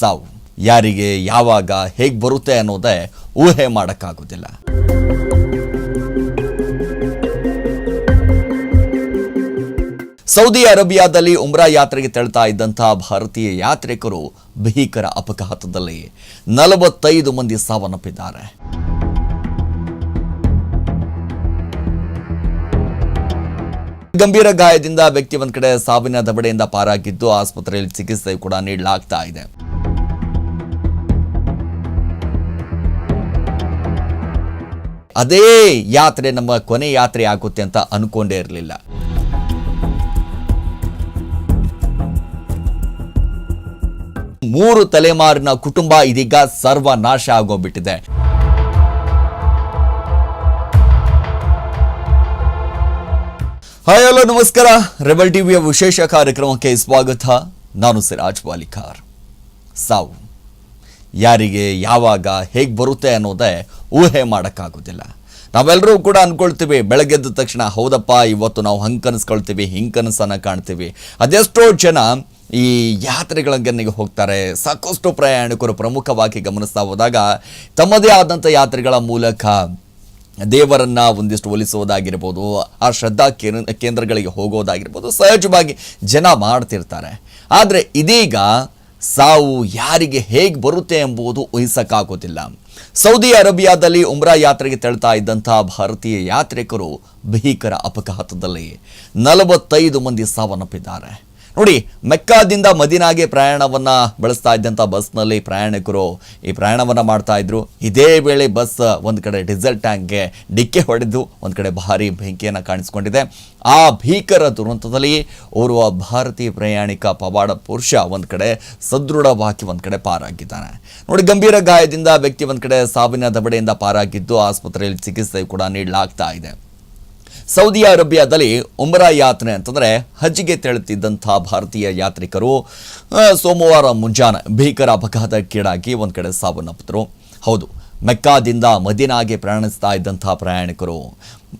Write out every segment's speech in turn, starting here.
ಸಾವು. ಯಾರಿಗೆ ಯಾವಾಗ ಹೇಗೆ ಬರುತ್ತೆ ಅನ್ನೋದೇ ಊಹೆ ಮಾಡೋಕ್ಕಾಗೋದಿಲ್ಲ. ಸೌದಿ ಅರೇಬಿಯಾದಲ್ಲಿ ಉಮ್ರಾ ಯಾತ್ರೆಗೆ ತೆರಳ್ತಾ ಇದ್ದಂತಹ ಭಾರತೀಯ ಯಾತ್ರಿಕರು ಭೀಕರ ಅಪಘಾತದಲ್ಲಿ ನಲವತ್ತೈದು ಮಂದಿ ಸಾವನ್ನಪ್ಪಿದ್ದಾರೆ. ಗಂಭೀರ ಗಾಯದಿಂದ ವ್ಯಕ್ತಿ ಒಂದ್ ಕಡೆ ಸಾವಿನ ದಬಡೆಯಿಂದ ಪಾರಾಗಿದ್ದು ಆಸ್ಪತ್ರೆಯಲ್ಲಿ ಚಿಕಿತ್ಸೆ ಕೂಡ ನೀಡಲಾಗ್ತಾ ಇದೆ. ಅದೇ ಯಾತ್ರೆ ನಮ್ಮ ಕೊನೆ ಯಾತ್ರೆ ಆಗುತ್ತೆ ಅಂತ ಅನ್ಕೊಂಡೇ ಇರಲಿಲ್ಲ. ಮೂರು ತಲೆಮಾರಿನ ಕುಟುಂಬ ಇದೀಗ ಸರ್ವನಾಶ ಆಗೋಗ್ಬಿಟ್ಟಿದೆ. ಹಾಯ್ ಹಲೋ, ನಮಸ್ಕಾರ. ರೆಬಲ್ ಟಿವಿಯ ವಿಶೇಷ ಕಾರ್ಯಕ್ರಮಕ್ಕೆ ಸ್ವಾಗತ. ನಾನು ಸಿರಾಜ್ ವಾಲಿಕಾರ್. ಸಾವು. ಯಾರಿಗೆ ಯಾವಾಗ ಹೇಗೆ ಬರುತ್ತೆ ಅನ್ನೋದೇ ಊಹೆ ಮಾಡೋಕ್ಕಾಗೋದಿಲ್ಲ ನಾವೆಲ್ಲರೂ ಕೂಡ ಅಂದ್ಕೊಳ್ತೀವಿ ಬೆಳಗ್ಗೆದ್ದ ತಕ್ಷಣ, ಹೌದಪ್ಪ, ಇವತ್ತು ನಾವು ಹಂಗೆ ಕನಸ್ಕೊಳ್ತೀವಿ ಹಿಂಗೆ ಕನಸನ್ನು ಕಾಣ್ತೀವಿ. ಅದೆಷ್ಟೋ ಜನ ಈ ಯಾತ್ರೆಗಳಿಗೆ ಹೋಗ್ತಾರೆ. ಸಾಕಷ್ಟು ಪ್ರಯಾಣಿಕರು ಪ್ರಮುಖವಾಗಿ ಗಮನಿಸ್ತಾ ಹೋದಾಗ, ತಮ್ಮದೇ ಆದಂಥ ಯಾತ್ರೆಗಳ ಮೂಲಕ ದೇವರನ್ನು ಒಂದಿಷ್ಟು ಒಲಿಸೋದಾಗಿರ್ಬೋದು ಆ ಶ್ರದ್ಧಾ ಕೇಂದ್ರಗಳಿಗೆ ಹೋಗೋದಾಗಿರ್ಬೋದು, ಸಹಜವಾಗಿ ಜನ ಮಾಡ್ತಿರ್ತಾರೆ. ಆದರೆ ಇದೀಗ ಸಾವು ಯಾರಿಗೆ ಹೇಗೆ ಬರುತ್ತೆ ಎಂಬುದು ಊಹಿಸಕ್ಕಾಗೋದಿಲ್ಲ. ಸೌದಿ ಅರೇಬಿಯಾದಲ್ಲಿ ಉಮ್ರಾ ಯಾತ್ರೆಗೆ ತೆರಳ್ತಾ ಇದ್ದಂತಹ ಭಾರತೀಯ ಯಾತ್ರಿಕರು ಭೀಕರ ಅಪಘಾತದಲ್ಲಿ ನಲವತ್ತೈದು ಮಂದಿ ಸಾವನ್ನಪ್ಪಿದ್ದಾರೆ. ನೋಡಿ, ಮೆಕ್ಕಾದಿಂದ ಮದಿನಾಗೆ ಪ್ರಯಾಣವನ್ನು ಬಳಸ್ತಾ ಇದ್ದಂಥ ಬಸ್ನಲ್ಲಿ ಪ್ರಯಾಣಿಕರು ಈ ಪ್ರಯಾಣವನ್ನು ಮಾಡ್ತಾ ಇದ್ರು. ಇದೇ ವೇಳೆ ಬಸ್ ಒಂದು ಕಡೆ ಡೀಸೆಲ್ ಟ್ಯಾಂಕ್ಗೆ ಡಿಕ್ಕೆ ಹೊಡೆದು ಒಂದು ಕಡೆ ಭಾರಿ ಬೆಂಕಿಯನ್ನು ಕಾಣಿಸ್ಕೊಂಡಿದೆ. ಆ ಭೀಕರ ದುರಂತದಲ್ಲಿ ಓರ್ವ ಭಾರತೀಯ ಪ್ರಯಾಣಿಕ ಪವಾಡ ಪುರುಷ ಒಂದು ಕಡೆ ಸದೃಢವಾಗಿ ಒಂದು ಕಡೆ ಪಾರಾಗಿದ್ದಾನೆ. ನೋಡಿ, ಗಂಭೀರ ಗಾಯದಿಂದ ವ್ಯಕ್ತಿ ಒಂದು ಕಡೆ ಸಾವಿನ ದಬಡೆಯಿಂದ ಪಾರಾಗಿದ್ದು ಆಸ್ಪತ್ರೆಯಲ್ಲಿ ಚಿಕಿತ್ಸೆ ಕೂಡ ನೀಡಲಾಗ್ತಾ ಇದೆ. ಸೌದಿ ಅರೇಬಿಯಾದಲ್ಲಿ ಉಮ್ರಾ ಯಾತ್ರೆ ಅಂತಂದರೆ ಹಜ್ಜಿಗೆ ತೆರಳುತ್ತಿದ್ದಂಥ ಭಾರತೀಯ ಯಾತ್ರಿಕರು ಸೋಮವಾರ ಮುಂಜಾನೆ ಭೀಕರ ಅಪಘಾತಕ್ಕೀಡಾಗಿ ಒಂದು ಕಡೆ ಸಾವನ್ನಪ್ಪಿದ್ರು. ಹೌದು, ಮೆಕ್ಕಾದಿಂದ ಮದೀನಾಗೆ ಪ್ರಯಾಣಿಸ್ತಾ ಇದ್ದಂಥ ಪ್ರಯಾಣಿಕರು.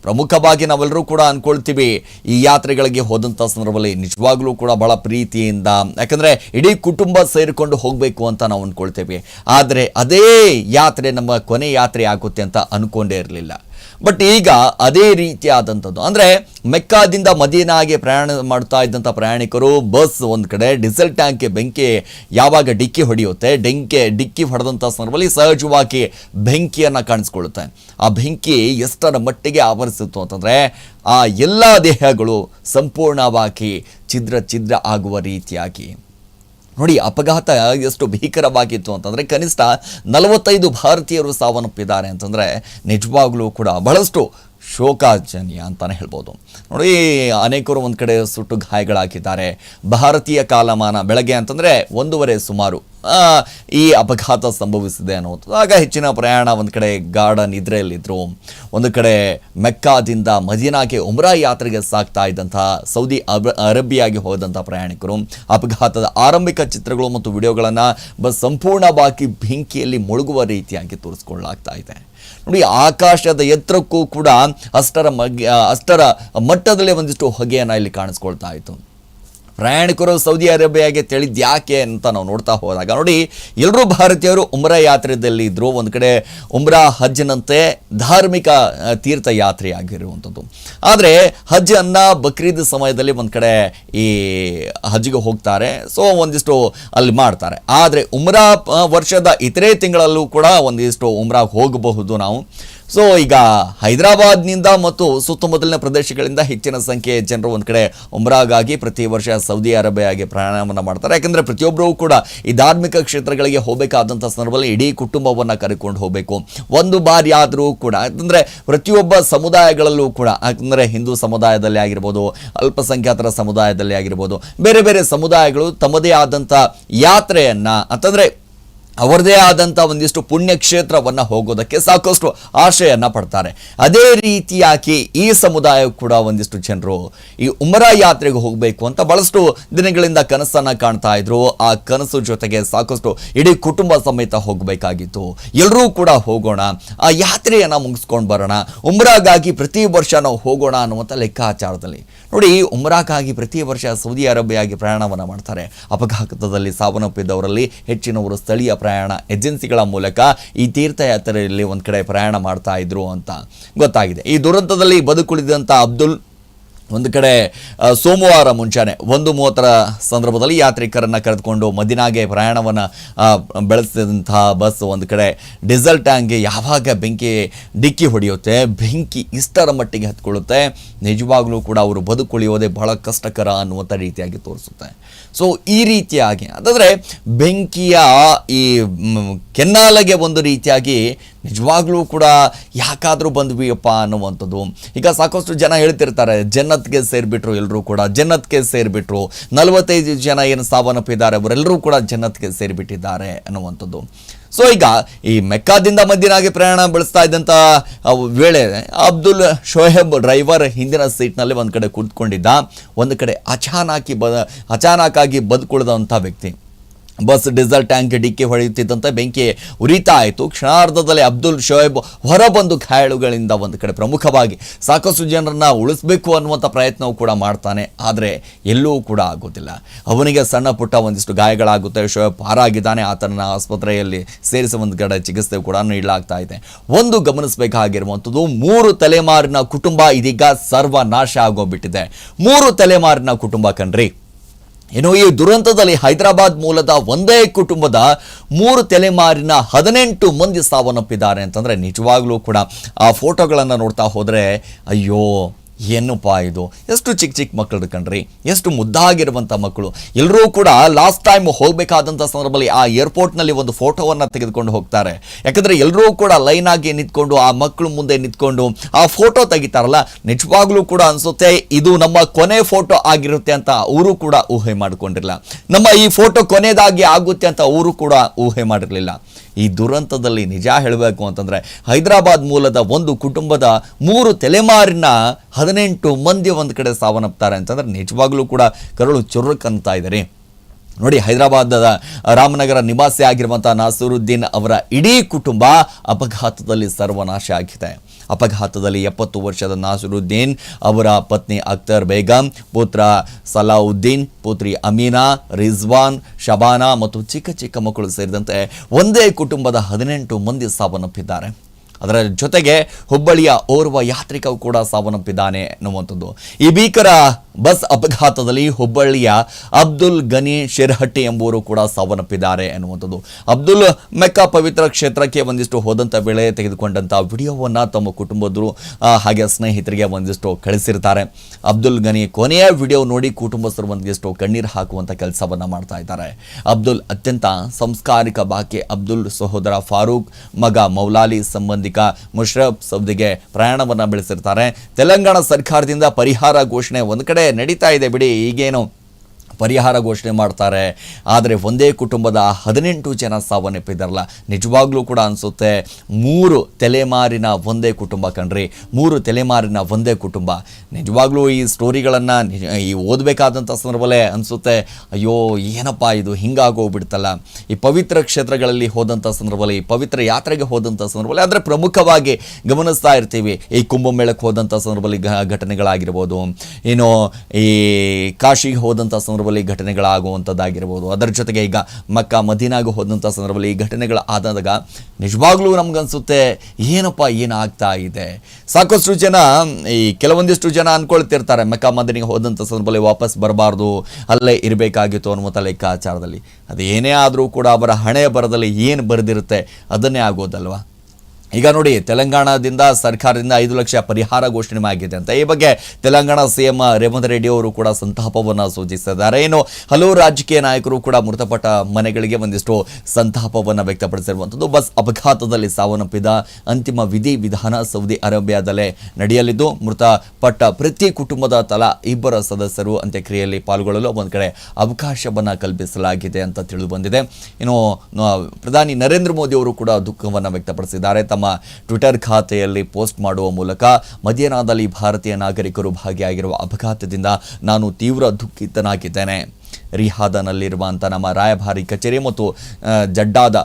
ಪ್ರಮುಖವಾಗಿ ನಾವೆಲ್ಲರೂ ಕೂಡ ಅಂದ್ಕೊಳ್ತೀವಿ ಈ ಯಾತ್ರೆಗಳಿಗೆ ಹೋದಂಥ ಸಂದರ್ಭದಲ್ಲಿ ನಿಜವಾಗ್ಲೂ ಕೂಡ ಭಾಳ ಪ್ರೀತಿಯಿಂದ, ಯಾಕಂದರೆ ಇಡೀ ಕುಟುಂಬ ಸೇರಿಕೊಂಡು ಹೋಗಬೇಕು ಅಂತ ನಾವು ಅಂದ್ಕೊಳ್ತೇವೆ ಆದರೆ ಅದೇ ಯಾತ್ರೆ ನಮ್ಮ ಕೊನೆ ಯಾತ್ರೆ ಆಗುತ್ತೆ ಅಂತ ಅಂದ್ಕೊಂಡೇ ಇರಲಿಲ್ಲ. ಬಟ್ ಈಗ ಅದೇ ರೀತಿಯಾದಂಥದ್ದು. ಅಂದರೆ ಮೆಕ್ಕಾದಿಂದ ಮದೀನಾಗೆ ಪ್ರಯಾಣ ಮಾಡ್ತಾ ಇದ್ದಂಥ ಪ್ರಯಾಣಿಕರು ಬಸ್ ಒಂದು ಕಡೆ, ಡೀಸೆಲ್ ಟ್ಯಾಂಕ್ಗೆ ಬೆಂಕಿ ಯಾವಾಗ ಡಿಕ್ಕಿ ಹೊಡೆಯುತ್ತೆ, ಡೆಂಕೆ, ಡಿಕ್ಕಿ ಹೊಡೆದಂಥ ಸಂದರ್ಭದಲ್ಲಿ ಸಹಜವಾಗಿ ಬೆಂಕಿಯನ್ನು ಕಾಣಿಸ್ಕೊಳ್ಳುತ್ತೆ. ಆ ಬೆಂಕಿ ಎಷ್ಟರ ಮಟ್ಟಿಗೆ ಆವರಿಸಿತ್ತು ಅಂತಂದರೆ ಆ ಎಲ್ಲ ದೇಹಗಳು ಸಂಪೂರ್ಣವಾಗಿ ಛಿದ್ರ ಛಿದ್ರ ಆಗುವ ರೀತಿಯಾಗಿ. ನೋಡಿ ಅಪಘಾತ ಎಷ್ಟು ಭೀಕರವಾಗಿತ್ತು ಅಂತಂದರೆ ಕನಿಷ್ಠ ನಲವತ್ತೈದು ಭಾರತೀಯರು ಸಾವನ್ನಪ್ಪಿದ್ದಾರೆ ಅಂತಂದರೆ ನಿಜವಾಗಲೂ ಕೂಡ ಬಹಳಷ್ಟು ಶೋಕಾಜನ್ಯ ಅಂತಲೇ ಹೇಳ್ಬೋದು. ನೋಡಿ, ಅನೇಕರು ಒಂದು ಕಡೆ ಸುಟ್ಟು ಗಾಯಗಳಾಗಿದ್ದಾರೆ. ಭಾರತೀಯ ಕಾಲಮಾನ ಬೆಳಗ್ಗೆ ಅಂತಂದರೆ ಒಂದೂವರೆ ಸುಮಾರು ಈ ಅಪಘಾತ ಸಂಭವಿಸಿದೆ ಅನ್ನೋದು ಆಗ ಹೆಚ್ಚಿನ ಪ್ರಯಾಣ ಒಂದು ಕಡೆ ಗಾಢ ನಿದ್ರೆಯಲ್ಲಿದ್ದರು ಒಂದು ಕಡೆ ಮೆಕ್ಕಾದಿಂದ ಮದೀನಾಗೆ ಉಮ್ರಾ ಯಾತ್ರೆಗೆ ಸಾಗ್ತಾ ಇದ್ದಂಥ ಸೌದಿ ಅರೇಬಿಯಾಗೆ ಹೋದಂಥ ಪ್ರಯಾಣಿಕರು, ಅಪಘಾತದ ಆರಂಭಿಕ ಚಿತ್ರಗಳು ಮತ್ತು ವಿಡಿಯೋಗಳನ್ನು ಸಂಪೂರ್ಣ ಸಂಪೂರ್ಣವಾಗಿ ಬೆಂಕಿಯಲ್ಲಿ ಮುಳುಗುವ ರೀತಿಯಾಗಿ ತೋರಿಸ್ಕೊಳ್ಳಲಾಗ್ತಾ ಇದೆ. ನೋಡಿ ಆಕಾಶದ ಎತ್ತರಕ್ಕೂ ಕೂಡ ಅಷ್ಟರ ಮಗ್ ಅಷ್ಟರ ಮಟ್ಟದಲ್ಲೇ ಒಂದಿಷ್ಟು ಹೊಗೆಯನ್ನು ಇಲ್ಲಿ ಕಾಣಿಸ್ಕೊಳ್ತಾ ಇತ್ತು. ಪ್ರಯಾಣಿಕರು ಸೌದಿ ಅರೇಬಿಯಾಗೆ ತಿಳಿದ್ ಯಾಕೆ ಅಂತ ನಾವು ನೋಡ್ತಾ ಹೋದಾಗ, ನೋಡಿ ಎಲ್ಲರೂ ಭಾರತೀಯರು ಉಮ್ರಾ ಯಾತ್ರೆಯಲ್ಲಿ ಇದ್ರು. ಒಂದು ಕಡೆ ಉಮ್ರಾ ಹಜ್ನಂತೆ ಧಾರ್ಮಿಕ ತೀರ್ಥಯಾತ್ರೆ ತೀರ್ಥ ಯಾತ್ರೆ ಆಗಿರುವಂಥದ್ದು ಆದರೆ, ಹಜ್ ಅನ್ನ ಬಕ್ರೀದ್ ಸಮಯದಲ್ಲಿ ಒಂದು ಕಡೆ ಈ ಹಜ್ಗೆ ಹೋಗ್ತಾರೆ. ಸೊ, ಒಂದಿಷ್ಟು ಅಲ್ಲಿ ಮಾಡ್ತಾರೆ. ಆದರೆ, ಉಮ್ರಾ ವರ್ಷದ ಇತರೆ ತಿಂಗಳಲ್ಲೂ ಕೂಡ ಒಂದಿಷ್ಟು ಉಮ್ರಾಗೆ ಹೋಗಬಹುದು ನಾವು. ಸೊ ಈಗ ಹೈದರಾಬಾದ್ನಿಂದ ಮತ್ತು ಸುತ್ತಮುತ್ತಲಿನ ಪ್ರದೇಶಗಳಿಂದ ಹೆಚ್ಚಿನ ಸಂಖ್ಯೆಯ ಜನರು ಒಂದು ಕಡೆ ಉಮ್ರಾಗಾಗಿ ಪ್ರತಿ ವರ್ಷ ಸೌದಿ ಅರೇಬಿಯಾಗೆ ಪ್ರಯಾಣವನ್ನು ಮಾಡ್ತಾರೆ. ಯಾಕಂದರೆ ಪ್ರತಿಯೊಬ್ಬರೂ ಕೂಡ ಈ ಧಾರ್ಮಿಕ ಕ್ಷೇತ್ರಗಳಿಗೆ ಹೋಗಬೇಕಾದಂಥ ಸಂದರ್ಭದಲ್ಲಿ ಇಡೀ ಕುಟುಂಬವನ್ನು ಕರೆಕೊಂಡು ಹೋಗಬೇಕು. ಒಂದು ಬಾರಿ ಆದರೂ ಕೂಡ, ಯಾಕಂದರೆ ಪ್ರತಿಯೊಬ್ಬ ಸಮುದಾಯಗಳಲ್ಲೂ ಕೂಡ, ಯಾಕಂದರೆ ಹಿಂದೂ ಸಮುದಾಯದಲ್ಲಿ ಆಗಿರ್ಬೋದು, ಅಲ್ಪಸಂಖ್ಯಾತರ ಸಮುದಾಯದಲ್ಲಿ ಆಗಿರ್ಬೋದು, ಬೇರೆ ಬೇರೆ ಸಮುದಾಯಗಳು ತಮ್ಮದೇ ಆದಂಥ ಯಾತ್ರೆಯನ್ನು, ಅಂತಂದರೆ ಅವರದೇ ಆದಂಥ ಒಂದಿಷ್ಟು ಪುಣ್ಯಕ್ಷೇತ್ರವನ್ನು ಹೋಗೋದಕ್ಕೆ ಸಾಕಷ್ಟು ಆಶಯನ್ನು ಪಡ್ತಾರೆ. ಅದೇ ರೀತಿಯಾಗಿ ಈ ಸಮುದಾಯ ಕೂಡ ಒಂದಿಷ್ಟು ಜನರು ಈ ಉಮರ ಯಾತ್ರೆಗೆ ಹೋಗಬೇಕು ಅಂತ ಬಹಳಷ್ಟು ದಿನಗಳಿಂದ ಕನಸನ್ನ ಕಾಣ್ತಾ ಇದ್ರು. ಆ ಕನಸು ಜೊತೆಗೆ ಸಾಕಷ್ಟು ಇಡೀ ಕುಟುಂಬ ಸಮೇತ ಹೋಗಬೇಕಾಗಿತ್ತು. ಎಲ್ಲರೂ ಕೂಡ ಹೋಗೋಣ, ಆ ಯಾತ್ರೆಯನ್ನ ಮುಗಿಸ್ಕೊಂಡು ಬರೋಣ, ಉಮ್ರಾಗಾಗಿ ಪ್ರತಿ ವರ್ಷ ನಾವು ಹೋಗೋಣ ಅನ್ನುವಂಥ ಲೆಕ್ಕಾಚಾರದಲ್ಲಿ. ನೋಡಿ, ಉಮ್ರಾಗಾಗಿ ಪ್ರತಿ ವರ್ಷ ಸೌದಿ ಅರೇಬಿಯಾಗಿ ಪ್ರಯಾಣವನ್ನು ಮಾಡ್ತಾರೆ. ಅಪಘಾತದಲ್ಲಿ ಸಾವನ್ನಪ್ಪಿದ್ದವರಲ್ಲಿ ಹೆಚ್ಚಿನವರು ಸ್ಥಳೀಯ ಪ್ರಯಾಣ ಏಜೆನ್ಸಿಗಳ ಮೂಲಕ ಈ ತೀರ್ಥಯಾತ್ರೆಯಲ್ಲಿ ಒಂದು ಕಡೆ ಪ್ರಯಾಣ ಮಾಡ್ತಾ ಇದ್ರು ಅಂತ ಗೊತ್ತಾಗಿದೆ. ಈ ದುರಂತದಲ್ಲಿ ಬದುಕುಳಿದಂಥ ಅಬ್ದುಲ್ ಒಂದು ಕಡೆ ಸೋಮವಾರ ಮುಂಚಾನೆ ಒಂದು ಮೂವತ್ತರ ಸಂದರ್ಭದಲ್ಲಿ ಯಾತ್ರಿಕರನ್ನು ಕರೆದುಕೊಂಡು ಮದಿನಾಗೆ ಪ್ರಯಾಣವನ್ನು ಬೆಳೆಸಿದಂತಹ ಬಸ್ ಒಂದು ಕಡೆ ಡೀಸೆಲ್ ಟ್ಯಾಂಕ್ಗೆ ಯಾವಾಗ ಬೆಂಕಿ ಡಿಕ್ಕಿ ಹೊಡೆಯುತ್ತೆ, ಬೆಂಕಿ ಇಷ್ಟರ ಮಟ್ಟಿಗೆ ಹತ್ಕೊಳ್ಳುತ್ತೆ, ನಿಜವಾಗಲೂ ಕೂಡ ಅವರು ಬದುಕುಳಿಯೋದೇ ಬಹಳ ಕಷ್ಟಕರ ಅನ್ನುವಂಥ ರೀತಿಯಾಗಿ ತೋರಿಸುತ್ತೆ. ಸೊ ಈ ರೀತಿಯಾಗಿ, ಅದಾದರೆ ಬೆಂಕಿಯ ಈ ಕೆನ್ನಾಲಗೆ ಒಂದು ರೀತಿಯಾಗಿ ನಿಜವಾಗ್ಲೂ ಕೂಡ ಯಾಕಾದರೂ ಬಂದ್ವಿಯಪ್ಪ ಅನ್ನುವಂಥದ್ದು. ಈಗ ಸಾಕಷ್ಟು ಜನ ಹೇಳ್ತಿರ್ತಾರೆ ಜನ್ನತ್ಗೆ ಸೇರಿಬಿಟ್ರು ಎಲ್ಲರೂ ಕೂಡ, ಜನ್ನತ್ಗೆ ಸೇರಿಬಿಟ್ರು. ನಲವತ್ತೈದು ಜನ ಏನು ಸಾವನ್ನಪ್ಪಿದ್ದಾರೆ ಅವರೆಲ್ಲರೂ ಕೂಡ ಜನ್ನತ್ಗೆ ಸೇರಿಬಿಟ್ಟಿದ್ದಾರೆ ಅನ್ನುವಂಥದ್ದು. ಸೊ ಈಗ ಈ ಮೆಕ್ಕಾದಿಂದ ಮಧ್ಯನಾಗಿ ಪ್ರಯಾಣ ಬೆಳೆಸ್ತಾ ಇದ್ದಂಥ ವೇಳೆ ಅಬ್ದುಲ್ ಶೋಹೇಬ್ ಡ್ರೈವರ್ ಹಿಂದಿನ ಸೀಟ್ನಲ್ಲಿ ಒಂದು ಕಡೆ ಕುಳಿತುಕೊಂಡಿದ್ದ ಒಂದು ಕಡೆ ಅಚಾನಕಿ ಬ ಆಗಿ ಬದುಕುಳಿದಂಥ ವ್ಯಕ್ತಿ. ಬಸ್, ಡೀಸೆಲ್ ಟ್ಯಾಂಕ್ ಡಿಕ್ಕಿ ಹೊಡೆಯುತ್ತಿದ್ದಂತೆ ಬೆಂಕಿ ಉರಿತಾ ಆಯಿತು ಕ್ಷಣಾರ್ಧದಲ್ಲಿ ಅಬ್ದುಲ್ ಶೋಯಬ್ ಹೊರಬಂದು ಗಾಯಾಳುಗಳಿಂದ ಒಂದು ಕಡೆ ಪ್ರಮುಖವಾಗಿ ಸಾಕಷ್ಟು ಜನರನ್ನು ಉಳಿಸಬೇಕು ಅನ್ನುವಂಥ ಪ್ರಯತ್ನವು ಕೂಡ ಮಾಡ್ತಾನೆ. ಆದರೆ ಎಲ್ಲೂ ಕೂಡ ಆಗೋದಿಲ್ಲ. ಅವನಿಗೆ ಸಣ್ಣ ಪುಟ್ಟ ಒಂದಿಷ್ಟು ಗಾಯಗಳಾಗುತ್ತೆ. ಶೋಯಬ್ ಪಾರಾಗಿದ್ದಾನೆ. ಆತನ ಆಸ್ಪತ್ರೆಯಲ್ಲಿ ಸೇರಿಸಿ ಒಂದು ಕಡೆ ಚಿಕಿತ್ಸೆ ಕೂಡ ನೀಡಲಾಗ್ತಾ ಇದೆ. ಒಂದು ಗಮನಿಸಬೇಕಾಗಿರುವಂಥದ್ದು ಮೂರು ತಲೆಮಾರಿನ ಕುಟುಂಬ ಇದೀಗ ಸರ್ವನಾಶ ಆಗೋಗ್ಬಿಟ್ಟಿದೆ. ಮೂರು ತಲೆಮಾರಿನ ಕುಟುಂಬ ಕಣ್ರಿ. ಇನ್ನು ಈ ದುರಂತದಲ್ಲಿ ಹೈದರಾಬಾದ್ ಮೂಲದ ಒಂದೇ ಕುಟುಂಬದ ಮೂರು ತಲೆಮಾರಿನ ಹದಿನೆಂಟು ಮಂದಿ ಸಾವನ್ನಪ್ಪಿದ್ದಾರೆ ಅಂತಂದರೆ ನಿಜವಾಗಲೂ ಕೂಡ ಆ ಫೋಟೋಗಳನ್ನು ನೋಡ್ತಾ ಹೋದರೆ ಅಯ್ಯೋ ಏನಪ್ಪ ಇದು ಎಷ್ಟು ಚಿಕ್ಕ ಚಿಕ್ಕ ಮಕ್ಕಳು ಕಣ್ರಿ. ಎಷ್ಟು ಮುದ್ದಾಗಿರುವಂಥ ಮಕ್ಕಳು. ಎಲ್ಲರೂ ಕೂಡ ಲಾಸ್ಟ್ ಟೈಮ್ ಹೋಗಬೇಕಾದಂಥ ಸಂದರ್ಭದಲ್ಲಿ ಆ ಏರ್ಪೋರ್ಟ್ನಲ್ಲಿ ಒಂದು ಫೋಟೋವನ್ನು ತೆಗೆದುಕೊಂಡು ಹೋಗ್ತಾರೆ. ಯಾಕಂದರೆ ಎಲ್ಲರೂ ಕೂಡ ಲೈನ್ ಆಗಿ ನಿಂತ್ಕೊಂಡು, ಆ ಮಕ್ಕಳು ಮುಂದೆ ನಿಂತ್ಕೊಂಡು ಆ ಫೋಟೋ ತೆಗಿತಾರಲ್ಲ, ನಿಜವಾಗ್ಲೂ ಕೂಡ ಅನ್ಸುತ್ತೆ ಇದು ನಮ್ಮ ಕೊನೆ ಫೋಟೋ ಆಗಿರುತ್ತೆ ಅಂತ ಅವರು ಕೂಡ ಊಹೆ ಮಾಡಿಕೊಂಡಿರಲಿಲ್ಲ ನಮ್ಮ ಈ ಫೋಟೋ ಕೊನೆಯದಾಗಿ ಆಗುತ್ತೆ ಅಂತ ಅವರು ಕೂಡ ಊಹೆ ಮಾಡಿರಲಿಲ್ಲ. ಈ ದುರಂತದಲ್ಲಿ ನಿಜ ಹೇಳಬೇಕು ಅಂತಂದರೆ ಹೈದರಾಬಾದ್ ಮೂಲದ ಒಂದು ಕುಟುಂಬದ ಮೂರು ತಲೆಮಾರಿನ ಹದಿನೆಂಟು ಮಂದಿ ಒಂದು ಕಡೆ ಸಾವನ್ನಪ್ತಾರೆ ಅಂತಂದ್ರೆ ನಿಜವಾಗ್ಲೂ ಕೂಡ ಕರುಳು ಚುರುಕಂತ ಇದ್ದಾರೆ. ನೋಡಿ ಹೈದರಾಬಾದ್ ರಾಮನಗರ ನಿವಾಸಿ ಆಗಿರುವಂಥ ನಾಸರುದ್ದೀನ್ ಅವರ ಇಡೀ ಕುಟುಂಬ ಅಪಘಾತದಲ್ಲಿ ಸರ್ವನಾಶ ಆಗಿದೆ. ಅಪಘಾತದಲ್ಲಿ ಎಪ್ಪತ್ತು ವರ್ಷದ ನಾಸರುದ್ದೀನ್ ಅವರ ಪತ್ನಿ ಅಖ್ತರ್ ಬೇಗಂ, ಪುತ್ರ ಸಲಾವುದ್ದೀನ್, ಪುತ್ರಿ ಅಮೀನಾ, ರಿಜ್ವಾನ್, ಶಬಾನಾ ಮತ್ತು ಚಿಕ್ಕ ಚಿಕ್ಕ ಮಕ್ಕಳು ಸೇರಿದಂತೆ ಒಂದೇ ಕುಟುಂಬದ ಹದಿನೆಂಟು ಮಂದಿ ಸಾವನ್ನಪ್ಪಿದ್ದಾರೆ. ಅದರ ಜೊತೆಗೆ ಹುಬ್ಬಳ್ಳಿಯ ಓರ್ವ ಯಾತ್ರಿಕವು ಕೂಡ ಸಾವನ್ನಪ್ಪಿದ್ದಾನೆ ಅನ್ನುವಂಥದ್ದು ಈ ಭೀಕರ ಬಸ್ ಅಪಘಾತದಲ್ಲಿ ಹುಬ್ಬಳ್ಳಿಯ ಅಬ್ದುಲ್ ಗನಿ ಶಿರ್ಹಟ್ಟಿ ಎಂಬುವರು ಕೂಡ ಸಾವನ್ನಪ್ಪಿದ್ದಾರೆ ಎನ್ನುವಂಥದ್ದು. ಅಬ್ದುಲ್ ಮೆಕ್ಕಾ ಪವಿತ್ರ ಕ್ಷೇತ್ರಕ್ಕೆ ಒಂದಿಷ್ಟು ಹೋದಂಥ ವೇಳೆ ತೆಗೆದುಕೊಂಡಂಥ ವಿಡಿಯೋವನ್ನು ತಮ್ಮ ಕುಟುಂಬದರು ಹಾಗೆ ಸ್ನೇಹಿತರಿಗೆ ಒಂದಿಷ್ಟು ಕಳಿಸಿರ್ತಾರೆ. ಅಬ್ದುಲ್ ಗನಿ ಕೊನೆಯ ವಿಡಿಯೋ ನೋಡಿ ಕುಟುಂಬಸ್ಥರು ಒಂದಿಷ್ಟು ಕಣ್ಣೀರು ಹಾಕುವಂಥ ಕೆಲಸವನ್ನು ಮಾಡ್ತಾ ಇದ್ದಾರೆ. ಅಬ್ದುಲ್ ಅತ್ಯಂತ ಸಂಸ್ಕಾರಿಕ ಬಾಕಿ. ಅಬ್ದುಲ್ ಸಹೋದರ ಫಾರೂಕ್, ಮಗ ಮೌಲಾಲಿ ಸಂಬಂಧಿಕ ಮುಷ್ರಫ್ ಸೌದಿಗೆ ಪ್ರಯಾಣವನ್ನು ಬೆಳೆಸಿರ್ತಾರೆ. ತೆಲಂಗಾಣ ಸರ್ಕಾರದಿಂದ ಪರಿಹಾರ ಘೋಷಣೆ ಒಂದು ಕಡೆ ನಡೀತಾ ಇದೆ ಬಿಡಿ ಈಗೇನು ಪರಿಹಾರ ಘೋಷಣೆ ಮಾಡ್ತಾರೆ. ಆದರೆ ಒಂದೇ ಕುಟುಂಬದ ಹದಿನೆಂಟು ಜನ ಸಾವನ್ನಪ್ಪಿದ್ದಾರಲ್ಲ, ನಿಜವಾಗ್ಲೂ ಕೂಡ ಅನಿಸುತ್ತೆ ಮೂರು ತಲೆಮಾರಿನ ಒಂದೇ ಕುಟುಂಬ ಕಣ್ರಿ. ಮೂರು ತಲೆಮಾರಿನ ಒಂದೇ ಕುಟುಂಬ. ನಿಜವಾಗ್ಲೂ ಈ ಸ್ಟೋರಿಗಳನ್ನು ಈ ಓದಬೇಕಾದಂಥ ಸಂದರ್ಭದಲ್ಲೇ ಅನಿಸುತ್ತೆ, ಅಯ್ಯೋ, ಏನಪ್ಪ ಇದು, ಹಿಂಗಾಗೋಗ್ಬಿಡ್ತಲ್ಲ. ಈ ಪವಿತ್ರ ಕ್ಷೇತ್ರಗಳಲ್ಲಿ ಹೋದಂಥ ಸಂದರ್ಭದಲ್ಲಿ, ಈ ಪವಿತ್ರ ಯಾತ್ರೆಗೆ ಹೋದಂಥ ಸಂದರ್ಭದಲ್ಲಿ, ಆದರೆ ಪ್ರಮುಖವಾಗಿ ಗಮನಿಸ್ತಾ ಇರ್ತೀವಿ. ಈ ಕುಂಭಮೇಳಕ್ಕೆ ಹೋದಂಥ ಸಂದರ್ಭದಲ್ಲಿ ಘಟನೆಗಳಾಗಿರ್ಬೋದು. ಏನು ಈ ಕಾಶಿಗೆ ಹೋದಂಥ ಸಂದರ್ಭದಲ್ಲಿ ಘಟನೆಗಳಾಗುವಂಥದ್ದಾಗಿರ್ಬೋದು. ಅದರ ಜೊತೆಗೆ ಈಗ ಮಕ್ಕ ಮದೀನಾಗ ಹೋದಂಥ ಸಂದರ್ಭದಲ್ಲಿ ಈ ಘಟನೆಗಳು ಆದಾಗ ನಿಜವಾಗ್ಲೂ ನಮಗನ್ಸುತ್ತೆ, ಏನಪ್ಪ, ಏನಾಗ್ತಾ ಇದೆ? ಸಾಕಷ್ಟು ಜನ, ಈ ಕೆಲವೊಂದಿಷ್ಟು ಜನ ಅಂದ್ಕೊಳ್ತಿರ್ತಾರೆ ಮಕ್ಕ ಮದಿನಿಗೆ ಹೋದಂಥ ಸಂದರ್ಭದಲ್ಲಿ ವಾಪಸ್ ಬರಬಾರ್ದು, ಅಲ್ಲೇ ಇರಬೇಕಾಗಿತ್ತು ಅನ್ನುವಂಥ ಲೆಕ್ಕಾಚಾರದಲ್ಲಿ. ಏನೇ ಆದರೂ ಕೂಡ ಅವರ ಹಣೆಯ ಬರದಲ್ಲಿ ಏನು ಬರೆದಿರುತ್ತೆ, ಅದನ್ನೇ ಆಗೋದಲ್ವಾ? ಈಗ ನೋಡಿ, ತೆಲಂಗಾಣದಿಂದ ಸರ್ಕಾರದಿಂದ ಐದು ಲಕ್ಷ ಪರಿಹಾರ ಘೋಷಣೆ ಆಗಿದೆ ಅಂತ. ಈ ಬಗ್ಗೆ ತೆಲಂಗಾಣ ಸಿಎಂ ರೇವಂತ್ ರೆಡ್ಡಿ ಅವರು ಕೂಡ ಸಂತಾಪವನ್ನು ಸೂಚಿಸಿದ್ದಾರೆ. ಇನ್ನು ಹಲವು ರಾಜಕೀಯ ನಾಯಕರು ಕೂಡ ಮೃತಪಟ್ಟ ಮನೆಗಳಿಗೆ ಒಂದಿಷ್ಟು ಸಂತಾಪವನ್ನು ವ್ಯಕ್ತಪಡಿಸಿರುವಂಥದ್ದು. ಬಸ್ ಅಪಘಾತದಲ್ಲಿ ಸಾವನ್ನಪ್ಪಿದ ಅಂತಿಮ ವಿಧಿ ವಿಧಾನ ಸೌದಿ ಅರೇಬಿಯಾದಲ್ಲೇ ನಡೆಯಲಿದ್ದು, ಮೃತಪಟ್ಟ ಪ್ರತಿ ಕುಟುಂಬದ ತಲಾ ಇಬ್ಬರ ಸದಸ್ಯರು ಅಂತ್ಯಕ್ರಿಯೆಯಲ್ಲಿ ಪಾಲ್ಗೊಳ್ಳಲು ಒಂದು ಕಡೆ ಅವಕಾಶವನ್ನು ಕಲ್ಪಿಸಲಾಗಿದೆ ಅಂತ ತಿಳಿದು ಬಂದಿದೆ. ಇನ್ನು ಪ್ರಧಾನಿ ನರೇಂದ್ರ ಮೋದಿ ಅವರು ಕೂಡ ದುಃಖವನ್ನು ವ್ಯಕ್ತಪಡಿಸಿದ್ದಾರೆ. ತಮ್ಮ ಟ್ವಿಟರ್ ಖಾತೆಯಲ್ಲಿ ಪೋಸ್ಟ್ ಮಾಡುವ ಮೂಲಕ ಮಧ್ಯಾಹ್ನದಲ್ಲಿ ಭಾರತೀಯ ನಾಗರಿಕರು ಭಾಗಿಯಾಗಿರುವ ಅಪಘಾತದಿಂದ ನಾನು ತೀವ್ರ ದುಃಖಿತನಾಗಿದ್ದೇನೆ. ರಿಹಾದನಲ್ಲಿರುವಂಥ ನಮ್ಮ ರಾಯಭಾರಿ ಕಚೇರಿ ಮತ್ತು ಜಡ್ಡಾದ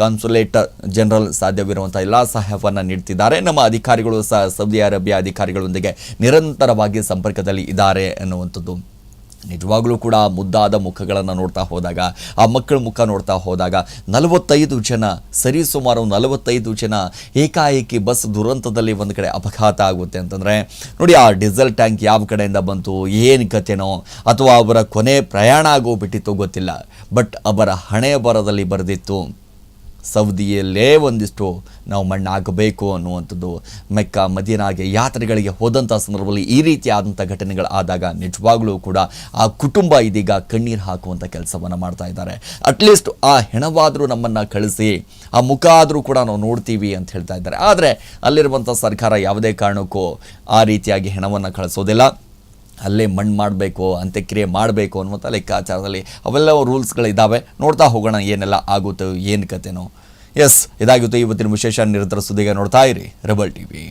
ಕಾನ್ಸುಲೇಟ್ ಜನರಲ್ ಸಾಧ್ಯವಿರುವಂಥ ಎಲ್ಲ ಸಹಾಯವನ್ನು ನೀಡ್ತಿದ್ದಾರೆ. ನಮ್ಮ ಅಧಿಕಾರಿಗಳು ಸಹ ಸೌದಿ ಅರೇಬಿಯಾ ಅಧಿಕಾರಿಗಳೊಂದಿಗೆ ನಿರಂತರವಾಗಿ ಸಂಪರ್ಕದಲ್ಲಿ ಇದ್ದಾರೆ ಎನ್ನುವಂಥದ್ದು. ನಿಜವಾಗ್ಲೂ ಕೂಡ ಮುದ್ದಾದ ಮುಖಗಳನ್ನು ನೋಡ್ತಾ ಹೋದಾಗ, ಆ ಮಕ್ಕಳ ಮುಖ ನೋಡ್ತಾ ಹೋದಾಗ ನಲವತ್ತೈದು ಜನ, ಸರಿ ಸುಮಾರು ನಲವತ್ತೈದು ಜನ ಏಕಾಏಕಿ ಬಸ್ ದುರಂತದಲ್ಲಿ ಒಂದು ಕಡೆ ಅಪಘಾತ ಆಗುತ್ತೆ ಅಂತಂದರೆ, ನೋಡಿ ಆ ಡೀಸೆಲ್ ಟ್ಯಾಂಕ್ ಯಾವ ಕಡೆಯಿಂದ ಬಂತು, ಏನು ಕಥೆನೋ ಅಥವಾ ಅವರ ಕೊನೆ ಪ್ರಯಾಣ ಆಗೋಗ್ಬಿಟ್ಟಿತ್ತು ಗೊತ್ತಿಲ್ಲ. ಬಟ್ ಅವರ ಹಣೆಯ ಬರದಲ್ಲಿ ಬರೆದಿತ್ತು. ಸೌದಿಯಲ್ಲೇ ಒಂದಿಷ್ಟು ನಾವು ಮಣ್ಣಾಗಬೇಕು ಅನ್ನುವಂಥದ್ದು ಮೆಕ್ಕ ಮದೀನಾಗೆ ಯಾತ್ರೆಗಳಿಗೆ ಹೋದಂಥ ಸಂದರ್ಭದಲ್ಲಿ ಈ ರೀತಿಯಾದಂಥ ಘಟನೆಗಳು ಆದಾಗ ನಿಜವಾಗ್ಲೂ ಕೂಡ ಆ ಕುಟುಂಬ ಇದೀಗ ಕಣ್ಣೀರು ಹಾಕುವಂಥ ಕೆಲಸವನ್ನು ಮಾಡ್ತಾ ಇದ್ದಾರೆ. ಅಟ್ಲೀಸ್ಟ್ ಆ ಹೆಣವಾದರೂ ನಮ್ಮನ್ನು ಕಳಿಸಿ, ಆ ಮುಖ ಆದರೂ ಕೂಡ ನಾವು ನೋಡ್ತೀವಿ ಅಂತ ಹೇಳ್ತಾ ಇದ್ದಾರೆ. ಆದರೆ ಅಲ್ಲಿರುವಂಥ ಸರ್ಕಾರ ಯಾವುದೇ ಕಾರಣಕ್ಕೂ ಆ ರೀತಿಯಾಗಿ ಹೆಣವನ್ನು ಕಳಿಸೋದಿಲ್ಲ. ಅಲ್ಲೇ ಮಣ್ಣು ಮಾಡಬೇಕು, ಅಂತ್ಯಕ್ರಿಯೆ ಮಾಡಬೇಕು ಅನ್ನುವಂಥ ಲೆಕ್ಕಾಚಾರದಲ್ಲಿ ಅವೆಲ್ಲ ರೂಲ್ಸ್ಗಳಿದ್ದಾವೆ ನೋಡ್ತಾ ಹೋಗೋಣ ಏನೆಲ್ಲ ಆಗುತ್ತೋ, ಏನು ಕತೆನೋ. ಎಸ್ ಇದಾಗಿತ್ತು ಇವತ್ತಿನ ವಿಶೇಷ ನಿರಂತರ ಸುದ್ದಿಗೆ ನೋಡ್ತಾ ಇರಿ, ರೆಬಲ್ ಟಿವಿ.